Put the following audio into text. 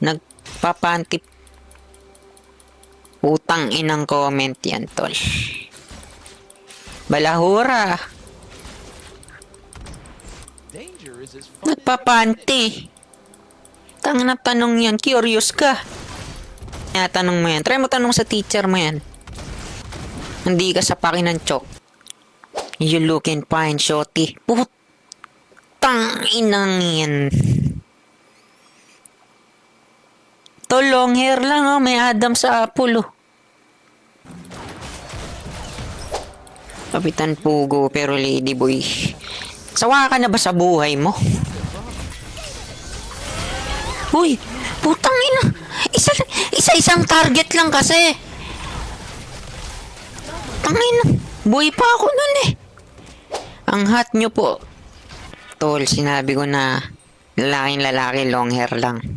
Nagpapanti. Utang inang comment yan, tol. Balahura. Nagpapanti. Tang na tanong yan. Curious ka. Kaya tanong mo yan. Try mo tanong sa teacher mo yan. Hindi ka sa pakinan chok. You looking fine, shorty. Putang inang yan. To long hair lang oh. May Adam sa apple oh. Kapitan Pugo pero ladyboy. Sawa ka na ba sa buhay mo? Uy, putang ina. Isa, isa isang target lang kasi. Tangina, buhay pa ako nun eh. Ang hot nyo po. Tol, sinabi ko na lalaking lalaki, long hair lang.